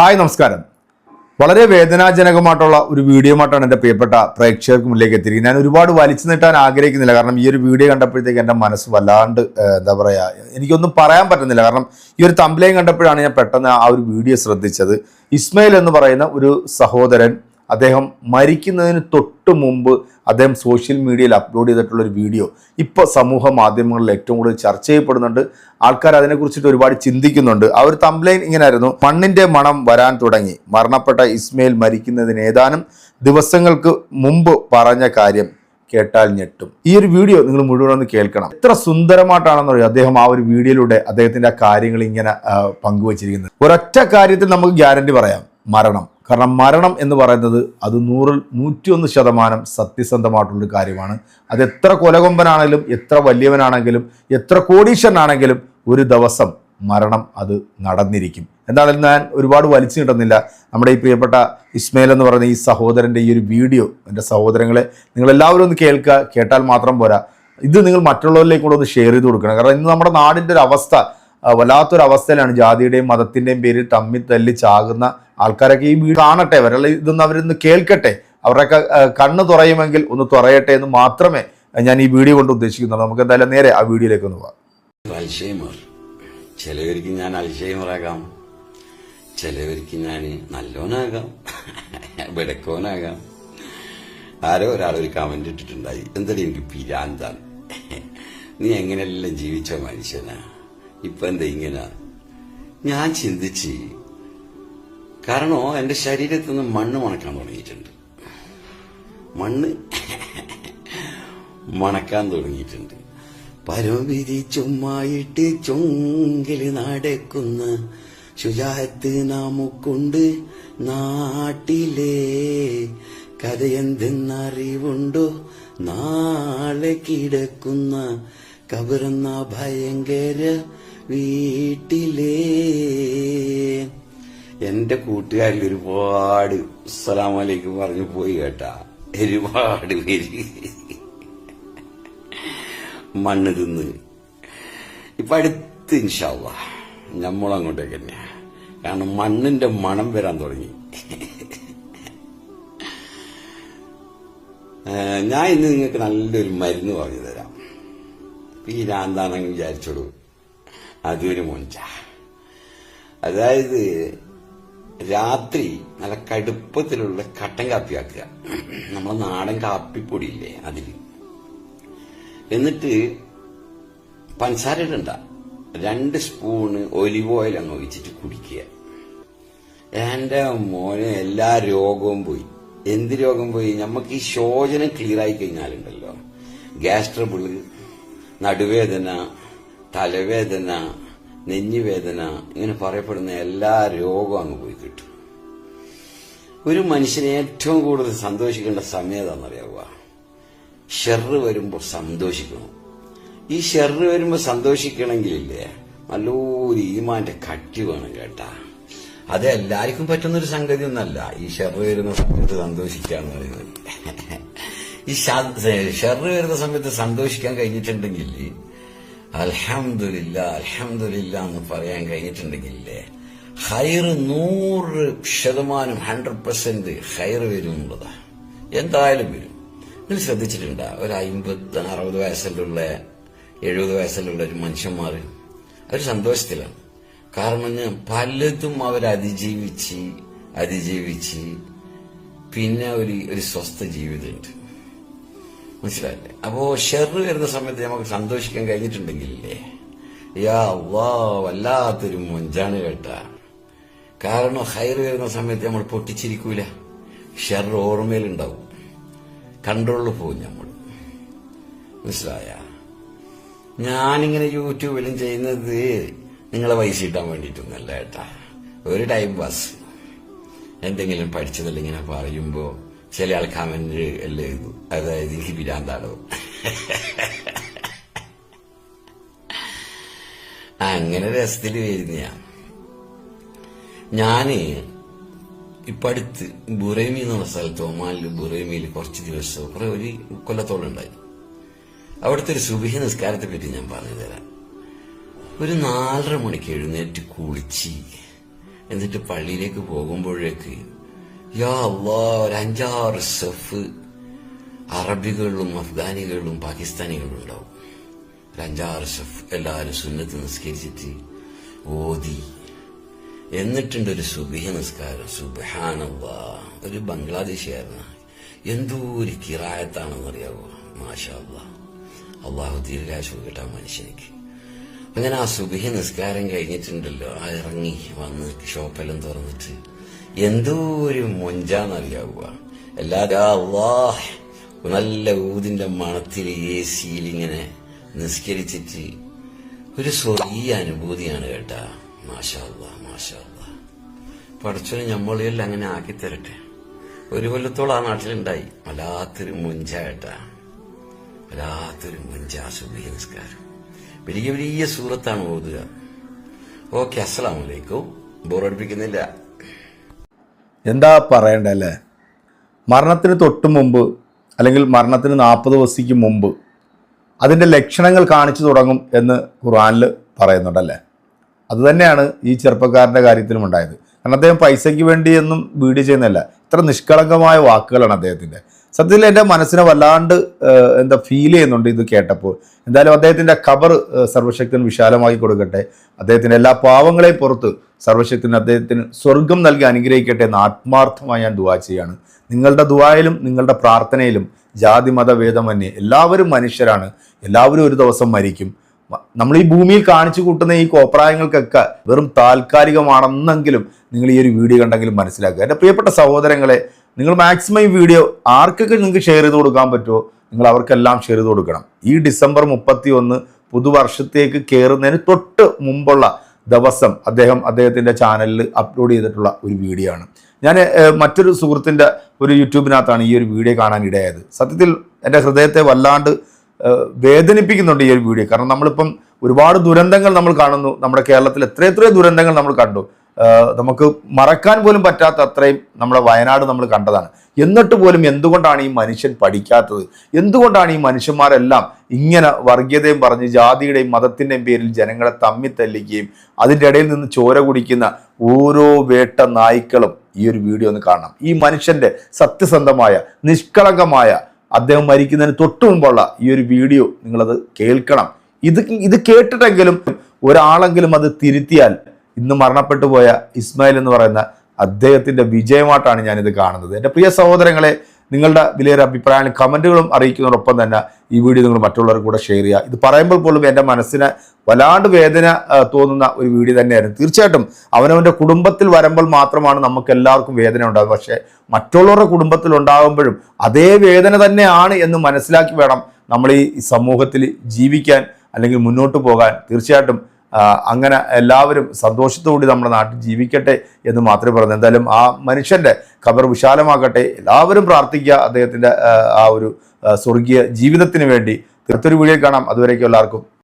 Hi നമസ്കാരം. വളരെ വേദനാജനകമായിട്ടുള്ള ഒരു വീഡിയോ ആയിട്ടാണ് എന്റെ പ്രിയപ്പെട്ട പ്രേക്ഷകർക്ക് മുന്നിലേക്ക് എത്തിയിരിക്കുന്നത്. ഞാൻ ഒരുപാട് വലിച്ചു നീട്ടാൻ ആഗ്രഹിക്കുന്നില്ല. കാരണം ഈ ഒരു വീഡിയോ കണ്ടപ്പോഴത്തേക്ക് എന്റെ മനസ്സ് വല്ലാണ്ട് എന്താ പറയുക എനിക്കൊന്നും പറയാൻ പറ്റുന്നില്ല. കാരണം ഈ ഒരു തമ്പ്ലയും കണ്ടപ്പോഴാണ് ഞാൻ പെട്ടെന്ന് ആ ഒരു വീഡിയോ ശ്രദ്ധിച്ചത്. ഇസ്മയിൽ എന്ന് പറയുന്ന ഒരു സഹോദരൻ അദ്ദേഹം മരിക്കുന്നതിന് തൊട്ട് മുമ്പ് അദ്ദേഹം സോഷ്യൽ മീഡിയയിൽ അപ്ലോഡ് ചെയ്തിട്ടുള്ള ഒരു വീഡിയോ ഇപ്പോൾ സമൂഹ മാധ്യമങ്ങളിൽ ഏറ്റവും കൂടുതൽ ചർച്ച ചെയ്യപ്പെടുന്നുണ്ട്. ആൾക്കാർ അതിനെക്കുറിച്ചിട്ട് ഒരുപാട് ചിന്തിക്കുന്നുണ്ട്. ആ ഒരു തംബ്ലൈൻ ഇങ്ങനെയായിരുന്നു. മണ്ണിന്റെ മണം വരാൻ തുടങ്ങി. മരണപ്പെട്ട ഇസ്മയിൽ മരിക്കുന്നതിന് ഏതാനും ദിവസങ്ങൾക്ക് മുമ്പ് പറഞ്ഞ കാര്യം കേട്ടാൽ ഞെട്ടും. ഈ ഒരു വീഡിയോ നിങ്ങൾ മുഴുവൻ ഒന്ന് കേൾക്കണം. എത്ര സുന്ദരമായിട്ടാണെന്ന് അറിയാം അദ്ദേഹം ആ ഒരു വീഡിയോയിലൂടെ അദ്ദേഹത്തിന്റെ ആ കാര്യങ്ങൾ ഇങ്ങനെ പങ്കുവച്ചിരിക്കുന്നത്. ഒരൊറ്റ കാര്യത്തിൽ നമുക്ക് ഗ്യാരണ്ടി പറയാം. മരണം. കാരണം മരണം എന്ന് പറയുന്നത് അത് നൂറിൽ നൂറ്റിയൊന്ന് ശതമാനം സത്യസന്ധമായിട്ടുള്ളൊരു കാര്യമാണ്. അത് എത്ര കൊലകൊമ്പനാണെങ്കിലും എത്ര വലിയവനാണെങ്കിലും എത്ര കോടീശ്വരനാണെങ്കിലും ഒരു ദിവസം മരണം അത് നടന്നിരിക്കും. എന്താണെങ്കിലും ഞാൻ ഒരുപാട് വലിച്ചു കിട്ടുന്നില്ല നമ്മുടെ ഈ പ്രിയപ്പെട്ട ഇസ്മയിൽ എന്ന് പറയുന്ന ഈ സഹോദരന്റെ ഈ ഒരു വീഡിയോ എന്റെ സഹോദരങ്ങളെ നിങ്ങളെല്ലാവരും ഒന്ന് കേൾക്കുക. കേട്ടാൽ മാത്രം പോരാ. ഇത് നിങ്ങൾ മറ്റുള്ളവരിലേക്കൂടെ ഒന്ന് ഷെയർ ചെയ്ത് കൊടുക്കണം. കാരണം ഇന്ന് നമ്മുടെ നാടിന്റെ ഒരു അവസ്ഥ ആ, വല്ലാത്തൊരു അവസ്ഥയിലാണ് ജാതിയുടെയും മതത്തിന്റെയും പേരിൽ തമ്മിൽ തല്ലി ചാകുന്ന ആൾക്കാരൊക്കെ ഈ വീട് കാണട്ടെ അവരുടെ ഇതൊന്ന് അവരൊന്ന് കേൾക്കട്ടെ അവരൊക്കെ കണ്ണ് തുറയുമെങ്കിൽ ഒന്ന് തുറയട്ടെ എന്ന് മാത്രമേ ഞാൻ ഈ വീഡിയോ കൊണ്ട് ഉദ്ദേശിക്കുന്നുള്ളൂ. നമുക്ക് എന്തായാലും നേരെ ആ വീഡിയോയിലേക്ക് ഒന്ന് അൽഷൈമർ. ചിലവർക്ക് ഞാൻ അൽഷൈമറാകാം. ചിലവർക്ക് ഞാൻ നല്ലവനാകാം വിടക്കോനാകാം ആരോ ഒരാൾ ഒരു കമന്റ് ഇട്ടിട്ടുണ്ടായി. എന്തായാലും എനിക്ക് പിരാന്താണ്? നീ എങ്ങനെയെല്ലാം ജീവിച്ച മനുഷ്യനാ? ഇപ്പൊ എന്താ ഇങ്ങനെ? ഞാൻ ചിന്തിച്ച് കാരണം എന്റെ ശരീരത്തിൽ നിന്ന് മണ്ണ് മണക്കാൻ തുടങ്ങിയിട്ടുണ്ട്. മണ്ണ് മണക്കാൻ തുടങ്ങിയിട്ടുണ്ട്. പരോവിധി ചുമ്മായിട്ട് ചൊങ്കിൽ നടക്കുന്ന ശുചാഹത്ത് നാമുക്കൊണ്ട് നാട്ടിലെ. കഥയെന്തെന്നറിവുണ്ടോ നാളെ കിടക്കുന്ന കബറുന്ന ഭയങ്കര വീട്ടിലേ. എന്റെ കൂട്ടുകാരിൽ ഒരുപാട് അസ്സലാമലൈക്കും പറഞ്ഞു പോയി കേട്ടാ. ഒരുപാട് പേര്. മണ്ണ് തിന്ന്. ഇപ്പൊ അടുത്ത് ഇൻഷാല്ല നമ്മളങ്ങോട്ടേക്ക് തന്നെയാ കാരണം മണ്ണിന്റെ മണം വരാൻ തുടങ്ങി. ഞാൻ ഇന്ന് നിങ്ങൾക്ക് നല്ലൊരു മരുന്ന് പറഞ്ഞു തരാം. ഈ രാന്താണെന്ന് വിചാരിച്ചോളൂ. അതൊരു മുഞ്ച. അതായത് രാത്രി നല്ല കടുപ്പത്തിലുള്ള കട്ടൻ കാപ്പി ആക്കുക നമ്മളെ നാടൻ കാപ്പിപ്പൊടിയില്ലേ അതിൽ. എന്നിട്ട് പഞ്ചസാര ഇടണ്ട രണ്ട് സ്പൂണ് ഒലിവ് ഓയിൽ അങ്ങ് ഒഴിച്ചിട്ട് കുടിക്കുക. എന്റെ മോനെ എല്ലാ രോഗവും പോയി. എന്ത് രോഗം പോയി? നമുക്ക് ഈ ശോചനം ക്ലിയർ ആയി കഴിഞ്ഞാലുണ്ടല്ലോ. ഗ്യാസ് ട്രബിൾ നടുവേദന തലവേദന നെഞ്ഞുവേദന ഇങ്ങനെ പറയപ്പെടുന്ന എല്ലാ രോഗവും അങ്ങ് പോയി കിട്ടും. ഒരു മനുഷ്യനെ ഏറ്റവും കൂടുതൽ സന്തോഷിക്കേണ്ട സമയം ഏതാണെന്നറിയാവുക ഷെറ് വരുമ്പോൾ സന്തോഷിക്കണം. ഈ ഷെറ് വരുമ്പോൾ സന്തോഷിക്കണമെങ്കിലില്ലേ? നല്ലൊരു ഈമാന്റെ കട്ടി വേണം കേട്ടാ. അത് എല്ലാവർക്കും പറ്റുന്നൊരു സംഗതി ഒന്നല്ല ഈ ഷെറ് വരുന്ന സമയത്ത് സന്തോഷിക്കാന്ന് പറയുന്നത്. ഈ ഷെറ് വരുന്ന സമയത്ത് സന്തോഷിക്കാൻ കഴിഞ്ഞിട്ടുണ്ടെങ്കിൽ അൽഹംദുലില്ല അൽഹമില്ല എന്ന് പറയാൻ കഴിഞ്ഞിട്ടുണ്ടെങ്കിലേ ഹൈറ് നൂറ് ശതമാനം ഹൺഡ്രഡ് പെർസെന്റ് ഹൈർ വരും എന്തായാലും വരും. നിങ്ങൾ ശ്രദ്ധിച്ചിട്ടുണ്ട്? ഒരു അമ്പത് അറുപത് വയസ്സിലുള്ള എഴുപത് വയസ്സിലുള്ള ഒരു മനുഷ്യന്മാർ അവർ സന്തോഷത്തിലാണ്. കാരണം പലതും അവർ അതിജീവിച്ച് അതിജീവിച്ച് പിന്നെ ഒരു ഒരു സ്വസ്ഥ ജീവിതമുണ്ട്. മനസ്സിലായില്ലേ? അപ്പോ ഷെറ് വരുന്ന സമയത്ത് നമുക്ക് സന്തോഷിക്കാൻ കഴിഞ്ഞിട്ടുണ്ടെങ്കിലേ യാ വാ വല്ലാത്തൊരു മൊഞ്ചാണ് കേട്ടാ. കാരണം ഹൈർ വരുന്ന സമയത്ത് നമ്മൾ പൊട്ടിച്ചിരിക്കൂല. ഷെർ ഓർമ്മയിലുണ്ടാവും. കൺട്രോളിൽ പോകും നമ്മൾ. മനസ്സിലായ? ഞാനിങ്ങനെ യൂട്യൂബിലും ചെയ്യുന്നത് നിങ്ങളെ പൈസ കിട്ടാൻ വേണ്ടിയിട്ടൊന്നല്ല ഏട്ടാ ഒരു ടൈം പാസ് എന്തെങ്കിലും പഠിച്ചതല്ല ഇങ്ങനെ പറയുമ്പോ ചില ആൾ കമന്റ് എല്ലാം എഴുതു അതായത് എനിക്ക് പിരാന്താടോ അങ്ങനെ രസത്തിൽ വരുന്ന ഞാൻ ഇപ്പൊ അടുത്ത് ബുറേമി എന്നുള്ള സ്ഥലത്ത് ഒമാനിൽ ബുറേമിയിൽ കുറച്ച് ദിവസം കുറെ ഒരു കൊല്ലത്തോളം ഉണ്ടായി. അവിടുത്തെ ഒരു സുബിഹ നിസ്കാരത്തെ പറ്റി ഞാൻ പറഞ്ഞു തരാം. ഒരു നാലര മണിക്ക് എഴുന്നേറ്റ് കുളിച്ച് എന്നിട്ട് പള്ളിയിലേക്ക് പോകുമ്പോഴേക്ക് അഞ്ചാറ് സെഫ് അറബികളും അഫ്ഗാനികളും പാകിസ്ഥാനികളും ഉണ്ടാവും. ഒരു അഞ്ചാറ് സെഫ് എല്ലാവരും സുന്നത്ത് നിസ്കരിച്ചിട്ട് ഓതി. എന്നിട്ടുണ്ട് ഒരു സുബിഹ നിസ്കാരം. സുബാനല്ലാ ഒരു ബംഗ്ലാദേശിയായിരുന്നു എന്തോ ഒരു കിറായത്താണെന്ന് അറിയാവോ മാഷാ അള്ളാഹു ദീർഘാശു കിട്ടാൻ മനുഷ്യനിക്ക്. അങ്ങനെ ആ സുബിഹ നിസ്കാരം കഴിഞ്ഞിട്ടുണ്ടല്ലോ. ആ ഇറങ്ങി വന്ന് ഷോപ്പെല്ലാം തുറന്നിട്ട് എന്തോ ഒരു മൊഞ്ചാന്നറിയാവുക എല്ലാരും അള്ളാഹ് നല്ല ഊതിന്റെ മണത്തിൽ എ സിയിൽ ഇങ്ങനെ നിസ്കരിച്ചിട്ട് ഒരു സ്വർഗീയ അനുഭൂതിയാണ് കേട്ടാ. മാഷാ അല്ലാ മാഷാ അല്ലാ പഠിച്ചവന് ഞമ്മളിയെല്ലാം അങ്ങനെ ആക്കി തരട്ടെ ഒരു കൊല്ലത്തോളം ആ നാട്ടിലുണ്ടായി. വല്ലാത്തൊരു മുഞ്ച കേട്ടാ. വല്ലാത്തൊരു മുഞ്ച സുബഹി നിസ്കാരം. വലിയ വലിയ സൂറത്താണ് ഓതുക. ഓക്കെ അസ്സലാമലൈക്കും ബോറടിപ്പിക്കുന്നില്ല. എന്താ പറയണ്ടല്ലേ? മരണത്തിന് തൊട്ട് മുമ്പ് അല്ലെങ്കിൽ മരണത്തിന് നാൽപ്പത് ദിവസത്തേക്ക് മുമ്പ് അതിന്റെ ലക്ഷണങ്ങൾ കാണിച്ചു തുടങ്ങും എന്ന് ഖുറാനിൽ പറയുന്നുണ്ടല്ലേ? അതുതന്നെയാണ് ഈ ചെറുപ്പക്കാരന്റെ കാര്യത്തിലും ഉണ്ടായത്. കാരണം അദ്ദേഹം പൈസയ്ക്ക് വേണ്ടിയൊന്നും വീഡിയോ ചെയ്യുന്നില്ല ഇത്ര നിഷ്കളങ്കമായ വാക്കുകളാണ് അദ്ദേഹത്തിന്റെ. സത്യത്തിൽ എന്റെ മനസ്സിനെ വല്ലാണ്ട് എന്താ ഫീൽ ചെയ്യുന്നുണ്ട് ഇത് കേട്ടപ്പോൾ. എന്തായാലും അദ്ദേഹത്തിന്റെ ഖബർ സർവശക്തൻ വിശാലമാക്കി കൊടുക്കട്ടെ. അദ്ദേഹത്തിന്റെ എല്ലാ പാവങ്ങളെയും പുറത്ത് സർവശക്തൻ അദ്ദേഹത്തിന് സ്വർഗം നൽകി അനുഗ്രഹിക്കട്ടെ എന്ന് ആത്മാർത്ഥമായി ഞാൻ ദുവാ ചെയ്യാണ് നിങ്ങളുടെ ദുവായിലും നിങ്ങളുടെ പ്രാർത്ഥനയിലും ജാതി മത ഭേദമന്യേ എല്ലാവരും മനുഷ്യരാണ്. എല്ലാവരും ഒരു ദിവസം മരിക്കും. നമ്മൾ ഈ ഭൂമിയിൽ കാണിച്ചു കൂട്ടുന്ന ഈ കോപ്രായങ്ങൾക്കൊക്കെ വെറും താൽക്കാലികമാണെന്നെങ്കിലും നിങ്ങൾ ഈ ഒരു വീഡിയോ കണ്ടെങ്കിലും മനസ്സിലാക്കുക. എന്റെ പ്രിയപ്പെട്ട സഹോദരങ്ങളെ നിങ്ങൾ മാക്സിമം ഈ വീഡിയോ ആർക്കൊക്കെ നിങ്ങൾക്ക് ഷെയർ ചെയ്ത് കൊടുക്കാൻ പറ്റുമോ? നിങ്ങൾ അവർക്കെല്ലാം ഷെയർ ചെയ്ത് കൊടുക്കണം. ഈ ഡിസംബർ മുപ്പത്തി ഒന്ന് പുതുവർഷത്തേക്ക് കയറുന്നതിന് തൊട്ട് മുമ്പുള്ള ദിവസം അദ്ദേഹം അദ്ദേഹത്തിന്റെ ചാനലിൽ അപ്ലോഡ് ചെയ്തിട്ടുള്ള ഒരു വീഡിയോ ആണ്. ഞാൻ മറ്റൊരു സുഹൃത്തിന്റെ ഒരു യൂട്യൂബിനകത്താണ് ഈ ഒരു വീഡിയോ കാണാൻ ഇടയായത്. സത്യത്തിൽ എന്റെ ഹൃദയത്തെ വല്ലാണ്ട് വേദനിപ്പിക്കുന്നുണ്ട് ഈ ഒരു വീഡിയോ കാരണം നമ്മളിപ്പം ഒരുപാട് ദുരന്തങ്ങൾ നമ്മൾ കാണുന്നു. നമ്മുടെ കേരളത്തിൽ എത്ര ദുരന്തങ്ങൾ നമ്മൾ കണ്ടു. നമുക്ക് മറക്കാൻ പോലും പറ്റാത്ത അത്രയും നമ്മുടെ വയനാട് നമ്മൾ കണ്ടതാണ്. എന്നിട്ട് പോലും എന്തുകൊണ്ടാണ് ഈ മനുഷ്യൻ പഠിക്കാത്തത്? എന്തുകൊണ്ടാണ് ഈ മനുഷ്യന്മാരെല്ലാം ഇങ്ങനെ വർഗീയതയും പറഞ്ഞ് ജാതിയുടെയും മതത്തിന്റെയും പേരിൽ ജനങ്ങളെ തമ്മി തല്ലിക്കുകയും അതിന്റെ ഇടയിൽ നിന്ന് ചോര കുടിക്കുന്ന ഓരോ വേട്ട നായ്ക്കളും ഈ ഒരു വീഡിയോ ഒന്ന് കാണണം. ഈ മനുഷ്യന്റെ സത്യസന്ധമായ നിഷ്കളങ്കമായ അദ്ദേഹം മരിക്കുന്നതിന് തൊട്ടു മുമ്പുള്ള ഈ ഒരു വീഡിയോ നിങ്ങളത് കേൾക്കണം. ഇത് ഇത് കേട്ടിട്ടെങ്കിലും ഒരാളെങ്കിലും അത് തിരുത്തിയാൽ ഇന്ന് മരണപ്പെട്ടു പോയ ഇസ്മായിൽ എന്ന് പറയുന്ന അദ്ദേഹത്തിന്റെ വിജയമായിട്ടാണ് ഞാനിത് കാണുന്നത്. എന്റെ പ്രിയ സഹോദരങ്ങളെ നിങ്ങളുടെ വിലയേറെ അഭിപ്രായങ്ങളും കമന്റുകളും അറിയിക്കുന്നതോടൊപ്പം തന്നെ ഈ വീഡിയോ നിങ്ങൾ മറ്റുള്ളവർക്ക് കൂടെ ഷെയർ ചെയ്യുക. ഇത് പറയുമ്പോൾ പോലും എന്റെ മനസ്സിന് വല്ലാണ്ട് വേദന തോന്നുന്ന ഒരു വീഡിയോ തന്നെയായിരുന്നു. തീർച്ചയായിട്ടും അവനവന്റെ കുടുംബത്തിൽ വരുമ്പോൾ മാത്രമാണ് നമുക്ക് എല്ലാവർക്കും വേദന ഉണ്ടാകുക പക്ഷേ മറ്റുള്ളവരുടെ കുടുംബത്തിൽ ഉണ്ടാകുമ്പോഴും അതേ വേദന തന്നെയാണ് എന്ന് മനസ്സിലാക്കി വേണം നമ്മൾ ഈ സമൂഹത്തിൽ ജീവിക്കാൻ അല്ലെങ്കിൽ മുന്നോട്ട് പോകാൻ. തീർച്ചയായിട്ടും അങ്ങനെ എല്ലാവരും സന്തോഷത്തോടെ നമ്മുടെ നാട്ടിൽ ജീവിക്കട്ടെ എന്ന് മാത്രമേ പറഞ്ഞു എന്തായാലും ആ മനുഷ്യന്റെ ഖബർ വിശാലമാക്കട്ടെ എല്ലാവരും പ്രാർത്ഥിക്കുക അദ്ദേഹത്തിന്റെ ആ, ഒരു സ്വർഗീയ ജീവിതത്തിന് വേണ്ടി. തീർത്തൊരു വീഡിയോ കാണാം. അതുവരേക്കും എല്ലാവർക്കും